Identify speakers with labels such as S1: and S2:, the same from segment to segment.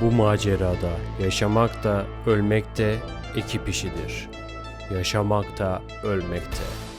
S1: Bu macerada yaşamak da ölmek de ekip işidir. Yaşamak da ölmek de.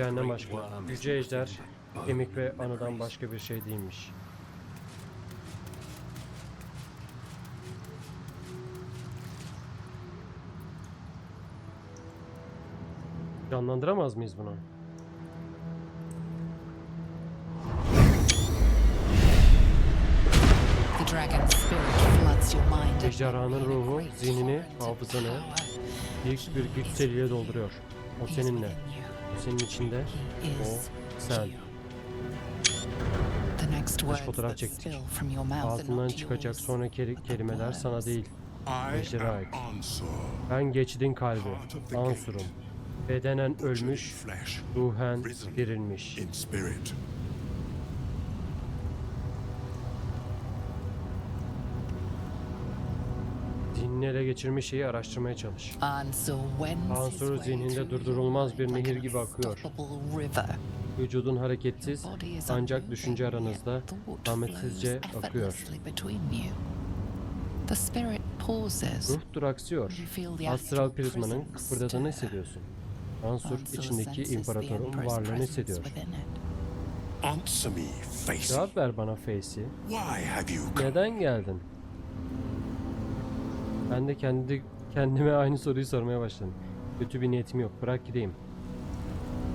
S1: Cehennem başka. Yüce ejder, kemik ve anıdan başka bir şey değilmiş. Canlandıramaz mıyız bunu? Ejderhanın ruhu, zihnini, hafızanı büyük bir güçseliğe dolduruyor. O seninle. Senin içinde. O sen.
S2: The next words
S1: fotoğraf
S2: that
S1: çektik.
S2: spill from your mouth are
S1: Ağzından çıkacak sonraki kelimeler sana değil.
S3: I
S1: Ejderha ait. Ben geçidin kalbi, Ansur'um. Bedenen ölmüş, ruhen dirilmiş. Zihnini ele geçirmiş şeyi araştırmaya çalış.
S2: Ansur
S1: zihninde durdurulmaz bir nehir gibi akıyor. Vücudun hareketsiz, ancak düşünce aranızda
S2: flows
S1: akıyor. Ruh duraksıyor. Astral prizmanın kıpırdadığını hissediyorsun. Ansur içindeki imparatorun varlığını hissediyor. Cevap ver bana
S3: come?
S1: Neden geldin? Ben de kendi kendime aynı soruyu sormaya başladım. Kötü bir niyetim yok. Bırak gideyim.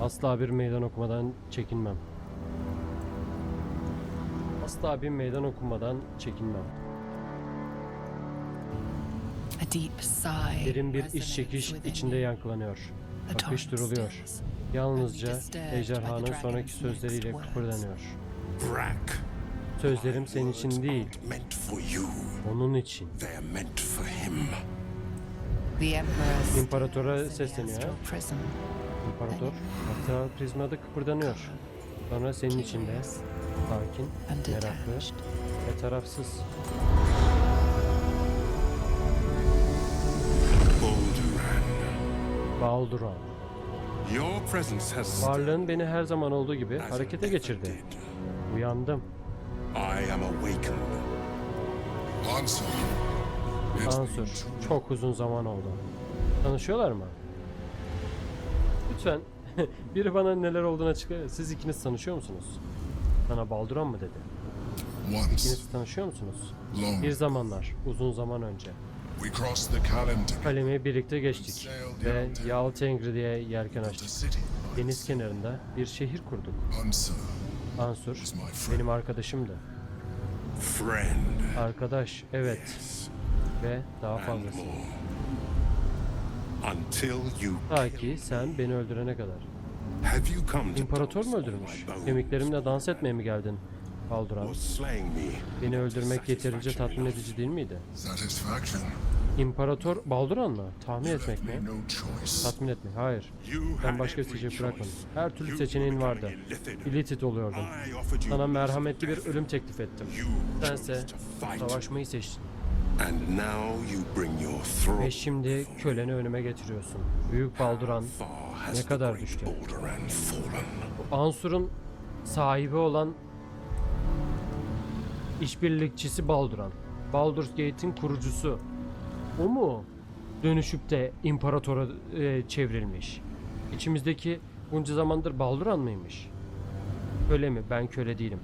S1: Asla bir meydan okumadan çekinmem. Asla bir meydan okumadan çekinmem. Derin bir iç çekiş içinde yankılanıyor.
S2: The
S1: Akış
S2: torrent
S1: duruluyor. Yalnızca ejderhanın sonraki sözleriyle kıpırdanıyor.
S3: Brack.
S1: Sözlerim senin için değil, onun için. İmparatora sesleniyor. İmparator, astral prizmada kıpırdanıyor. Sonra senin içinde, sakin, meraklı ve tarafsız.
S3: Balduran.
S1: Varlığın beni her zaman olduğu gibi harekete geçirdi. Uyandım.
S3: I am awakened.
S4: Answer.
S1: Ansur, çok uzun zaman oldu. Tanışıyorlar mı? Lütfen biri bana neler olduğunu açıkla. Siz ikiniz tanışıyor musunuz? Sana Balduran mı dedi?
S4: once
S1: İkiniz tanışıyor musunuz?
S4: long.
S1: Bir zamanlar, uzun zaman önce.
S4: We crossed the Kalim together.
S1: Kalemi birlikte geçtik ve Yal Tengri diye yelken açtık.
S4: city.
S1: Deniz kenarında bir şehir kurduk. Ansur benim arkadaşımdı.
S3: Friend.
S1: Arkadaş, evet
S3: Yes.
S1: ve daha fazlası.
S3: Until you
S1: Ta ki sen beni öldürene kadar. İmparator mu öldürmüş? Kemiklerimle dans etmeye mi geldin?
S3: Me?
S1: Beni öldürmek yeterince tatmin edici değil miydi? İmparator Balduran mı? Tahmin etmek
S4: me
S1: mi? Tatmin etmek. Hayır. Ben başka bir seçenek bırakmadım. Her türlü seçeneğin vardı. İlitit oluyordun. Sana merhametli bir ölüm teklif ettim. Sense savaşmayı seçtin. Ve şimdi köleni önüme getiriyorsun. Büyük Balduran, ne kadar düştü? Ansur'un sahibi olan işbirlikçisi Balduran. Baldur's Gate'in kurucusu. O mu dönüşüp de imparatora e, çevrilmiş? İçimizdeki bunca zamandır Balduran mıymış? Köle mi? Ben köle değilim.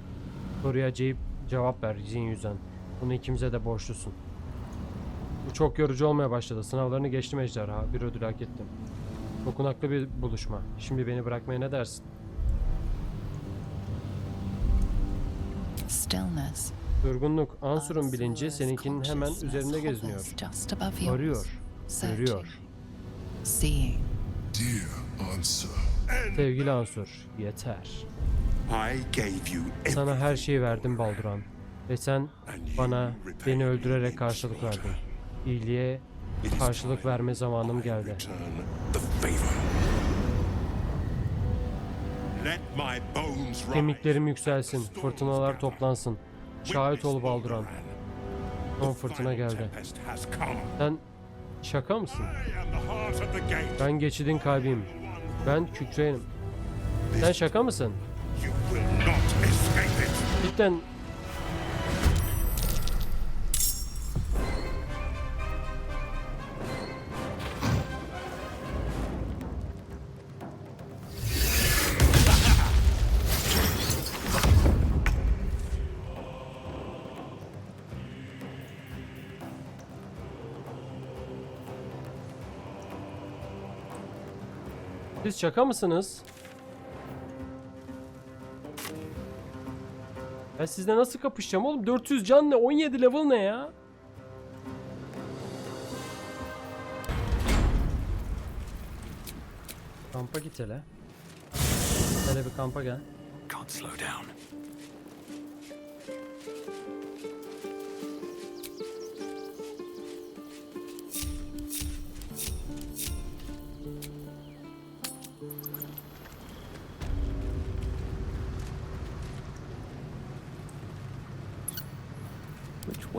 S1: Soruya cevap, cevap ver Zin Yüzen. Bunu ikimize de borçlusun. Bu çok yorucu olmaya başladı. Sınavlarını geçtim ejderha. Bir ödül hak ettim. Dokunaklı bir buluşma. Şimdi beni bırakmaya ne dersin?
S2: Stillness.
S1: Durgunluk, Ansur'un bilinci seninkinin hemen üzerinde geziniyor. Arıyor, görüyor. Sevgili Ansur, yeter. Sana her şeyi verdim Balduran. Ve sen bana beni öldürerek karşılık verdin. İyiliğe karşılık verme zamanım geldi. Kemiklerim yükselsin, fırtınalar toplansın. Şahit ol Balduran. Son fırtına geldi. Sen şaka mısın? Ben geçidin kalbiyim. Ben kükrenim. Sen şaka mısın? Cidden Siz şaka mısınız? Ben sizle nasıl kapışacağım oğlum? 400 can ne? 17 level ne ya? Kampa git hele. Hele bir kampa gel.
S5: Can't slow down.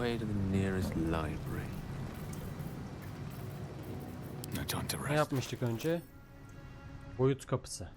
S6: Way to the nearest library?
S5: No time to
S1: Ne yapmıştık önce? Boyut kapısı.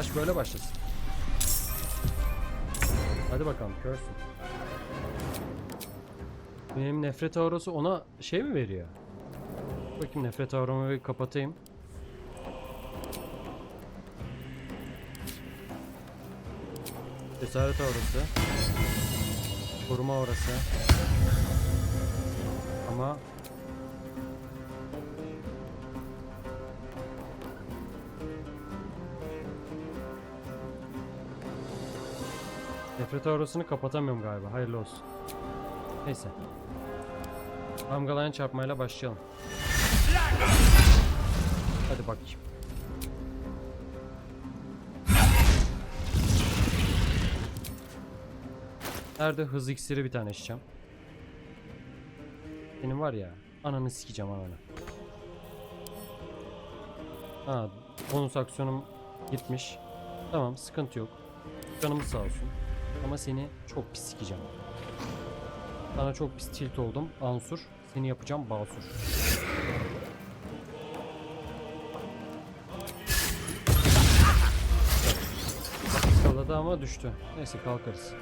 S1: Savaş böyle başlasın. Hadi bakalım körsün. Benim nefret aurası ona şey mi veriyor? Bakayım nefret auramı bir kapatayım. Cesaret aurası. Koruma aurası. Ama Nefret aurasını kapatamıyorum galiba. Hayırlı olsun. Neyse. Damgalayan çarpmayla başlayalım. Hadi bakayım. Nerede hız iksiri bir tane içeceğim. Benim var ya ananı sikeceğim ananı. Ha bonus aksiyonum gitmiş. Tamam sıkıntı yok. Canımız sağ olsun. Ama seni çok pis sikeceğim. Sana çok pis tilt oldum. Ansur. Seni yapacağım basur. Skaladı ama düştü. Neyse kalkarız.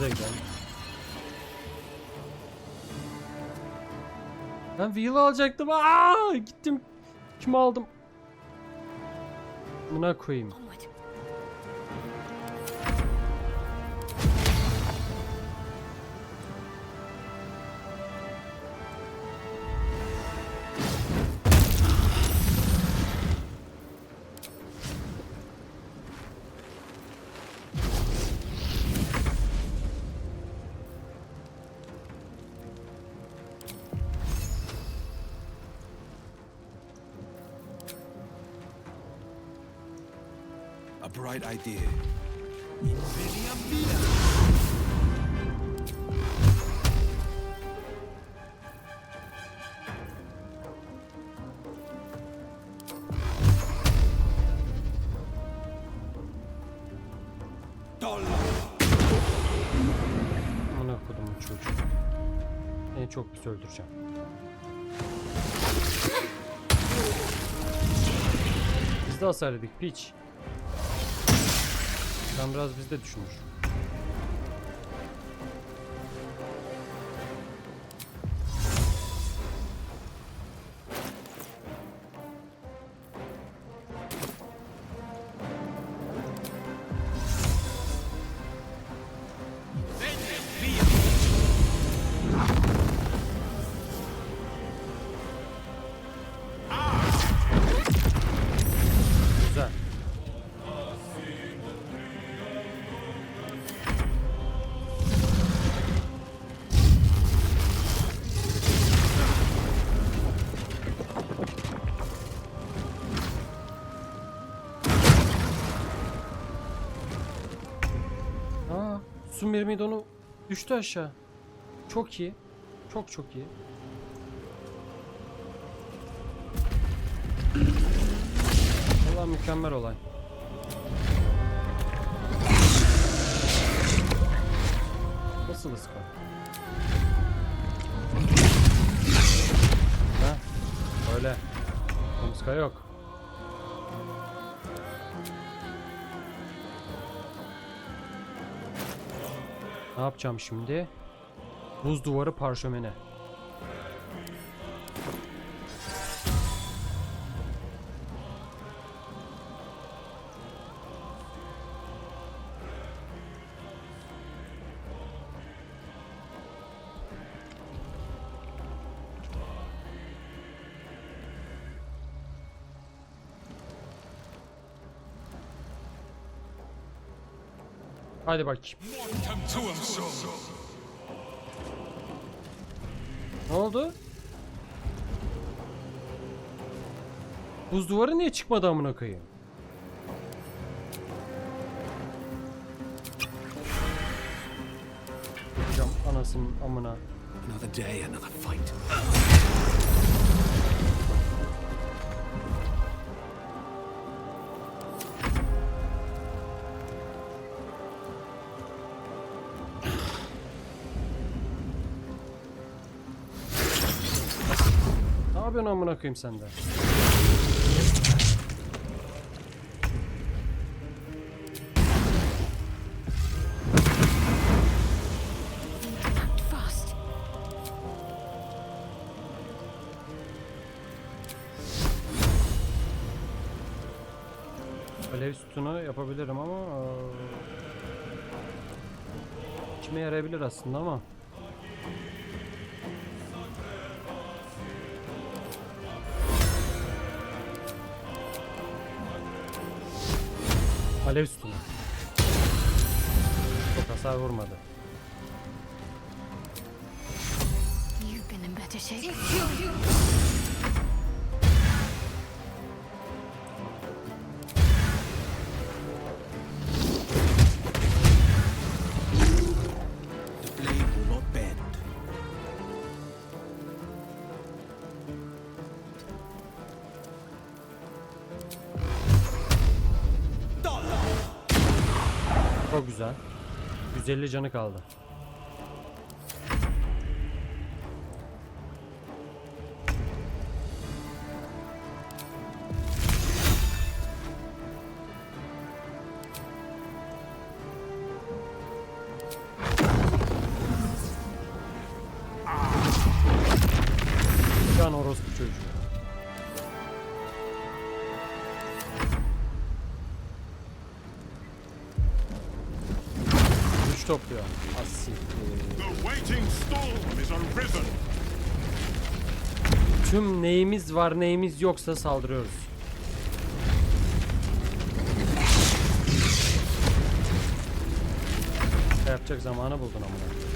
S1: Gidelim. Ben wheel alacaktım. Aa, gittim. Kimi aldım? Buna koyayım.
S5: Bright idea.
S1: Amına kodumun çocuğu. Seni çok pis öldüreceğim. Biz de hasar yedik piç. Sen biraz bizde düşünmüş. Su mirmidonu düştü aşağı. Çok iyi. Çok çok iyi. Valla mükemmel olay. Nasıl ıska? Ha? Öyle. Iska yok. Ne yapacağım şimdi? Buz duvarı parşömene. Hadi bakayım. Ne oldu? Buz duvarı niye çıkmadı amına koyayım? Yapacağım anasının amına.
S5: Another day, another fight.
S1: Yapıyorsun amına koyayım sen de? Alev sütunu yapabilirim ama içime yarayabilir aslında ama Alev sütunu Çok hasar vurmadı
S2: You've been in better shape.
S1: Güzel. 150 canı kaldı neyimiz var neyimiz yoksa saldırıyoruz. Yapacak zamanı buldun amına.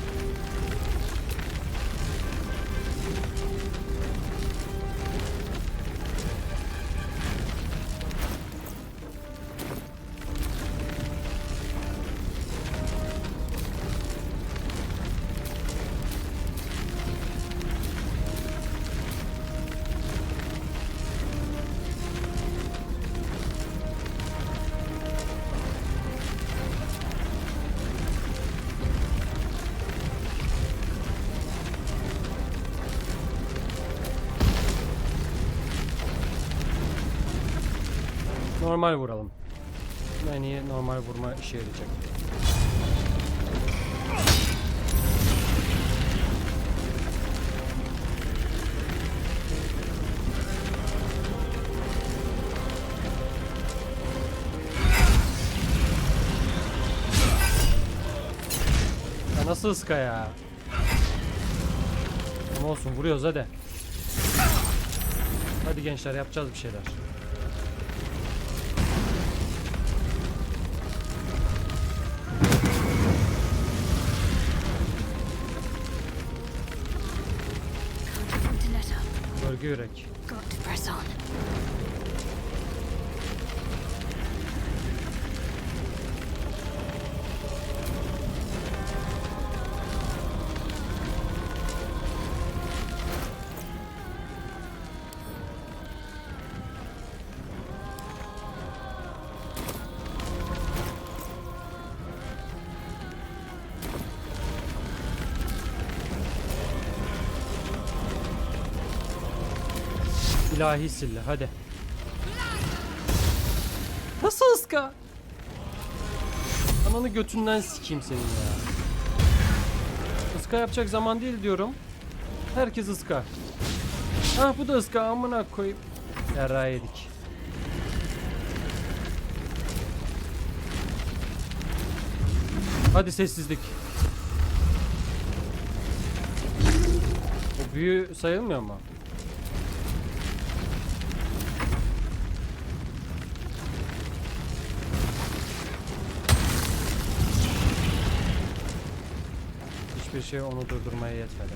S1: İşe yarayacak. Ya nasıl ıska ya? Ama olsun vuruyoruz hadi. Hadi gençler yapacağız bir şeyler.
S7: Up.
S1: Bölge yürek.
S7: Got to press on.
S1: İlahi sille hadi. Nasıl ıska? Ananı götünden sikeyim senin ya. Iska yapacak zaman değil diyorum. Herkes ıska. Ah bu da ıska amına koyayım. Yara yedik. Hadi sessizlik. O büyü sayılmıyor mu? Hiçbir şey onu durdurmaya yetmedi.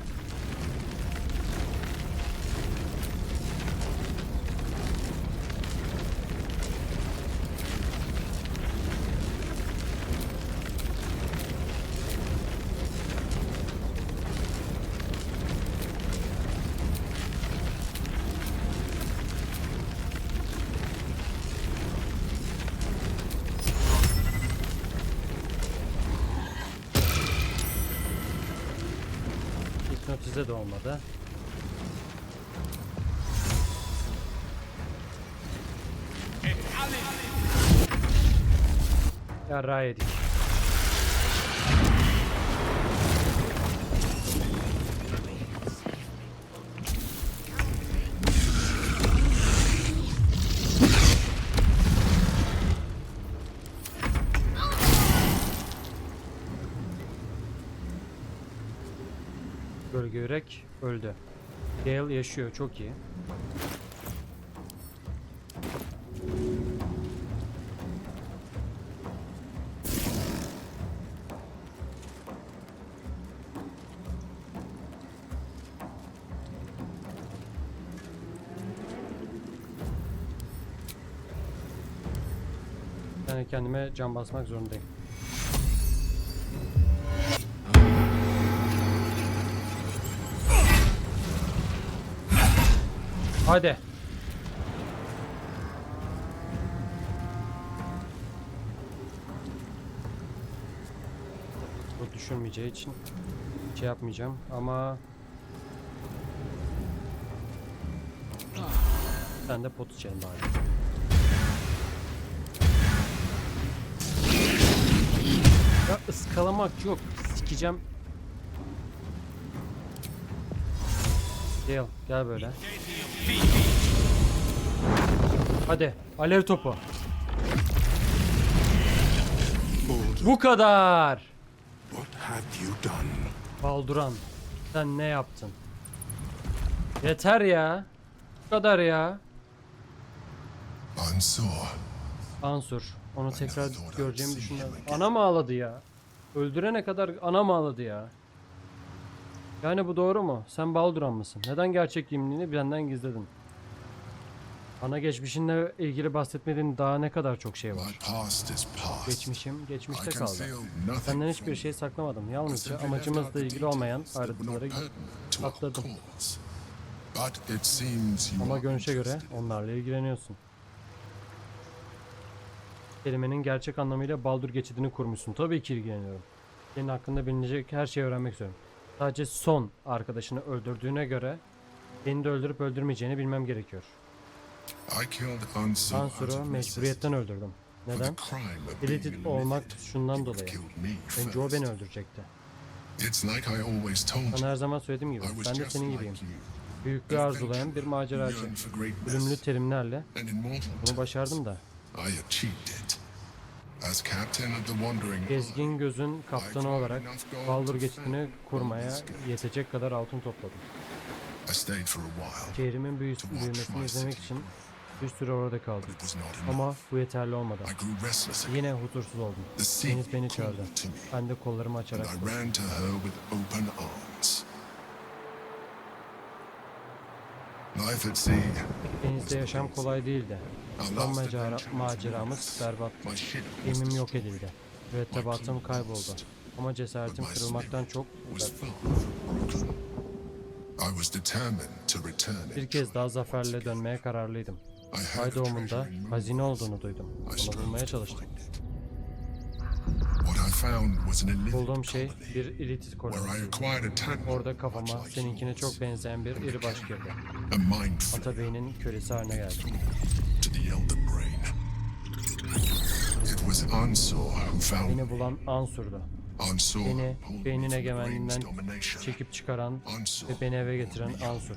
S1: Hipnotize de olmadı. Yarrağı yedik. Yaşıyor çok iyi. Yani kendime can basmak zorundayım. Hadi. Bu düşünmeyeceği için şey yapmayacağım ama sen de pot içelim bari. Ya ıskalamak yok. Sikeceğim. Gel, gel böyle. Hadi, alev topu. Bu kadar.
S4: What have you done?
S1: Balduran, sen ne yaptın? Yeter ya. Bu kadar ya.
S4: Ansur,
S1: Ansur, onu tekrar göreceğimi düşünüyorum. Ana mı ağladı ya? Öldürene kadar ana mı ağladı ya? Yani bu doğru mu? Sen Balduran mısın? Neden gerçek kimliğini benden gizledin? Ana geçmişinle ilgili bahsetmediğin daha ne kadar çok şey var. Geçmişim geçmişte kaldı. Senden hiçbir şey saklamadım. Yalnızca amacımızla ilgili olmayan ayrıntıları atladım. Ama görünüşe göre onlarla ilgileniyorsun. Kelimenin gerçek anlamıyla Baldur geçidini kurmuşsun. Tabii ki ilgileniyorum. Senin hakkında bilinecek her şeyi öğrenmek istiyorum. Sadece son arkadaşını öldürdüğüne göre beni de öldürüp öldürmeyeceğini bilmem gerekiyor. Ansur'u mecburiyetten öldürdüm. Neden? Deleted olmak şundan dolayı. Önce o beni öldürecekti. Sana her zaman söylediğim gibi ben de senin gibiyim. Büyüklüğü arzulayan bir maceracı. Ölümlü terimlerle bunu başardım da. Gezgin gözün kaptanı olarak Baldur geçidini kurmaya yetecek kadar altın topladım. Şehrimin büyümesini izlemek için bir süre orada kaldım. Ama bu yeterli olmadı. Yine huzursuz oldum. Deniz beni çağırdı. Ben de kollarımı açarak Denizde yaşam kolay değildi. Son macera, maceramız berbat. Gemim yok edildi. Mürettebatım kayboldu. Ama cesaretim kırılmaktan çok uzak. Bir kez daha zaferle dönmeye kararlıydım. Ay doğumunda hazine olduğunu duydum. Onu bulmaya çalıştım.
S4: Find it. What I found was an Illithid
S1: Bulduğum şey bir
S4: I
S1: kolonisi. Orada kafama seninkine çok benzeyen bir iri baş girdi.
S4: A mind flayer
S1: Atabeynin kölesi haline geldi.
S4: to the Elder Brain. It was Ansur who found
S1: Beni bulan Ansur'du.
S4: Ansur
S1: Beni beynin egemenliğinden çekip çıkaran ve beni eve getiren Ansur.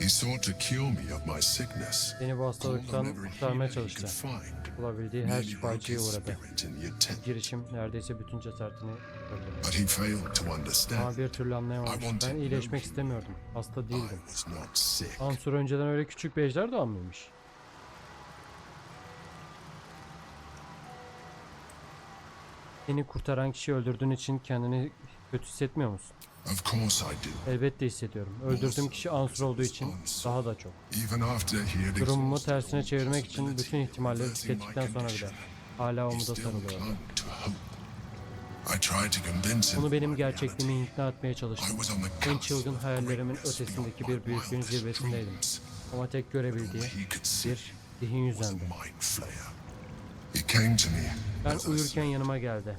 S4: He sought to cure me of my sickness.
S1: Beni bu hastalıktan kurtarmaya çalıştı. Bulabildiği her şifacıya uğradı. Girişim neredeyse bütün cesaretini öldürdü. Ama bir türlü anlayamamış. Ben iyileşmek istemiyordum. Hasta değildim. Ansur önceden öyle küçük bir ejder doğan mıymış? Seni kurtaran kişiyi öldürdüğün için kendini kötü hissetmiyor musun?
S4: Of course I do.
S1: Elbette hissediyorum. Öldürdüğüm kişi Ansur olduğu için daha da çok. Durumumu tersine çevirmek için bütün ihtimalleri tükettikten sonra bile hala umuda Onu
S4: of
S1: benim gerçekliğimi ikna etmeye çalıştım. En çılgın hayallerimin ötesindeki bir büyüklüğün zirvesindeydim. Ama tek görebildiği bir zihin yüzendi. Ben uyurken yanıma geldi.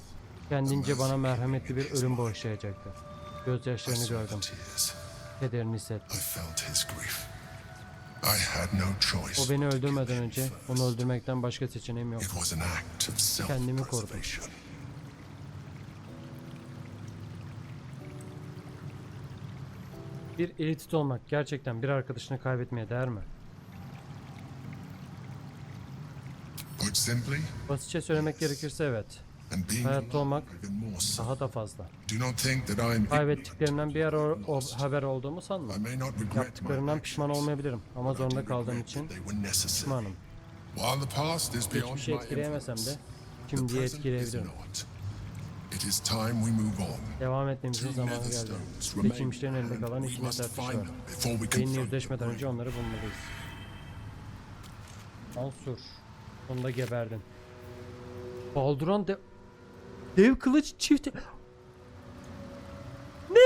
S1: Kendince bana merhametli bir ölüm bağışlayacaktı. Gözyaşlarını gördüm. Kederini hissettim. O beni öldürmeden önce onu öldürmekten başka seçeneğim yok. Kendimi korudum. Bir elitit olmak gerçekten bir arkadaşını kaybetmeye değer mi? Basitçe söylemek gerekirse evet. Hayatta olmak. Daha da fazla. Kaybettiklerimden bir ara o, haber olduğumu sanma. Yaptıklarımdan pişman olmayabilirim ama zorunda kaldığım için pişmanım. Geçmişi
S4: my
S1: etkileyemesem de şimdiyi etkileyebilirim.
S4: not. It is time we move on.
S1: Devam etmemizin zamanı geldi. Seçilmişlerin elinde kalan iki taşı
S4: find
S1: var. Beyinle yüzleşmeden önce onları bulmalıyız. Mansur. Sonunda geberdin. Balduran de... Dev kılıç çifti... Ne?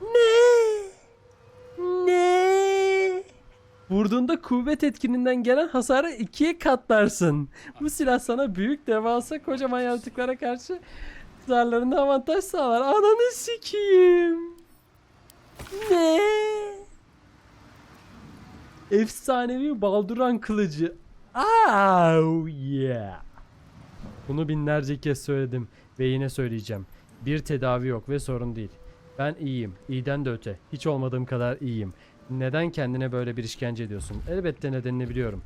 S1: Ne? Ne? Vurduğunda kuvvet etkininden gelen hasarı ikiye katlarsın. Bu silah sana büyük devasa kocaman yaratıklara karşı zarlarında avantaj sağlar. Ananı sikeyim. Ne? Efsanevi balduran kılıcı. Oh yeah. Bunu binlerce kez söyledim ve yine söyleyeceğim. Bir tedavi yok ve sorun değil. Ben iyiyim. İyiden de öte. Hiç olmadığım kadar iyiyim. Neden kendine böyle bir işkence ediyorsun? Elbette nedenini biliyorum.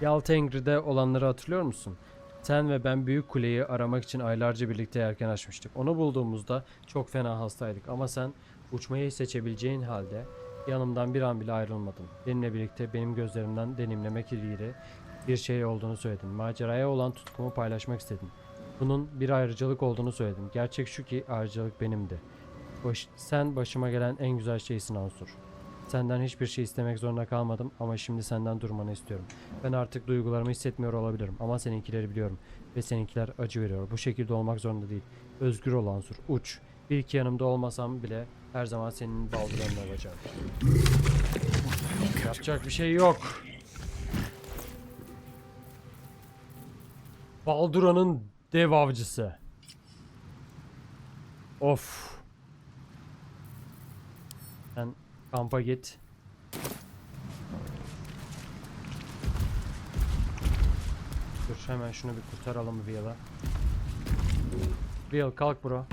S1: Yaltengri'de olanları hatırlıyor musun? Sen ve ben Büyük Kuleyi aramak için aylarca birlikte yelken açmıştık. Onu bulduğumuzda çok fena hastaydık ama sen uçmayı seçebileceğin halde yanımdan bir an bile ayrılmadın. Benimle birlikte benim gözlerimden deneyimlemek ilgili bir şey olduğunu söyledin. Maceraya olan tutkumu paylaşmak istedin. Bunun bir ayrıcalık olduğunu söyledim. Gerçek şu ki ayrıcalık benimdi. Baş- sen başıma gelen en güzel şeysin Ansur. Senden hiçbir şey istemek zorunda kalmadım ama şimdi senden durmanı istiyorum. Ben artık duygularımı hissetmiyor olabilirim ama seninkileri biliyorum ve seninkiler acı veriyor. Bu şekilde olmak zorunda değil. Özgür ol Ansur. Uç. Bir iki yanımda olmasam bile her zaman senin baldıranın olacağım. Yapacak bir şey yok. Baldura'nın dev avcısı. Of. Sen kampa git. Dur hemen şunu bir kurtaralım Viyal'a. Viyal kalk bro.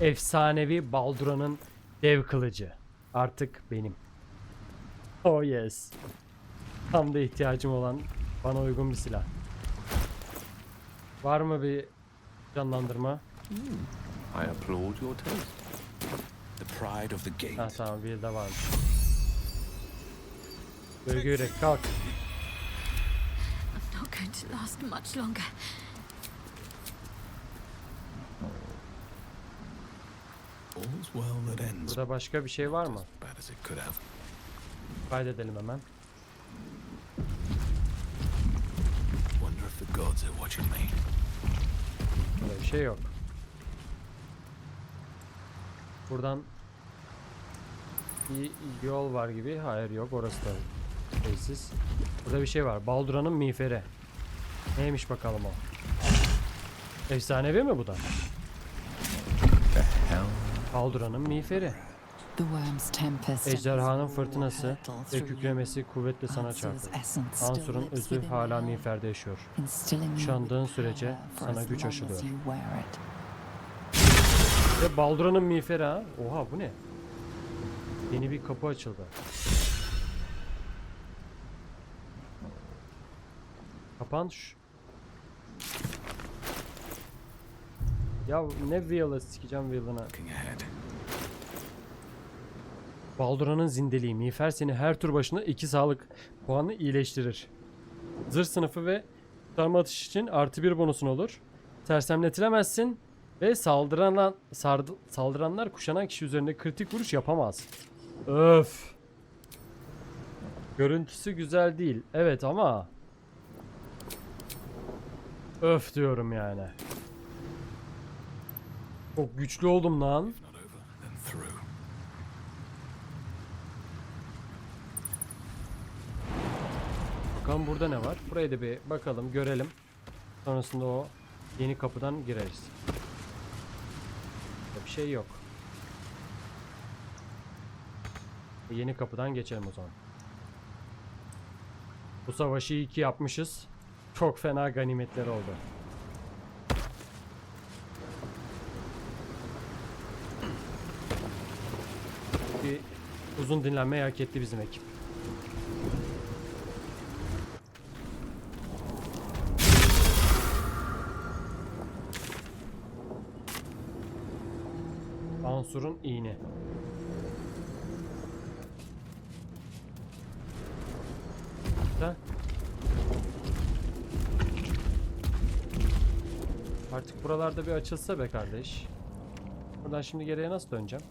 S1: Efsanevi Baldura'nın dev kılıcı. Artık benim. Oh yes. Tam da ihtiyacım olan bana uygun bir silah. Var mı bir canlandırma?
S6: I applaud your taste.
S5: The pride of the gate.
S1: Ha tamam bir de varmış. Gölge yürek kalk.
S7: I'm not going to last much longer.
S5: All's well that ends
S1: Burada başka bir şey var mı?
S5: as bad as it could have.
S1: Kaydedelim hemen.
S5: Wonder if the gods are watching me.
S1: Burada bir şey yok. Buradan bir yol var gibi. Hayır yok orası da şeysiz. Burada bir şey var. Baldura'nın miğferi. Neymiş bakalım o. Efsanevi mi bu da? Baldura'nın miğferi.
S2: The worm's tempest.
S1: Ejderhanın fırtınası ve kükremesi kuvvetle sana çarptı. Ansur'un özü hala miğferde yaşıyor. Kuşandığın sürece sana güç aşılıyor. Ve Baldura'nın miğferi ha. Oha bu ne? Yeni bir kapı açıldı. Kapan şu. Ya ne Wheel'ı sikeceğim Wheel'ına. Baldura'nın zindeliği. Miğfer seni her tur başına 2 sağlık puanı iyileştirir. Zırh sınıfı ve kurtarma atış için artı bir bonusun olur. Sersemletilemezsin ve saldıran, sardı- saldıranlar kuşanan kişi üzerinde kritik vuruş yapamaz. Öf. Görüntüsü güzel değil. Evet ama Öf diyorum yani. Çok güçlü oldum lan. Bakalım burada ne var? Buraya da bir bakalım, görelim. Sonrasında o yeni kapıdan gireriz. Bir şey yok. E, Yeni kapıdan geçelim o zaman. Bu savaşı iyi ki yapmışız. Çok fena ganimetler oldu. Bir uzun dinlenme hak etti bizim ekip. Ansur'un iğne. Da. Artık buralarda bir açılsa be kardeş. Buradan şimdi geriye nasıl döneceğim?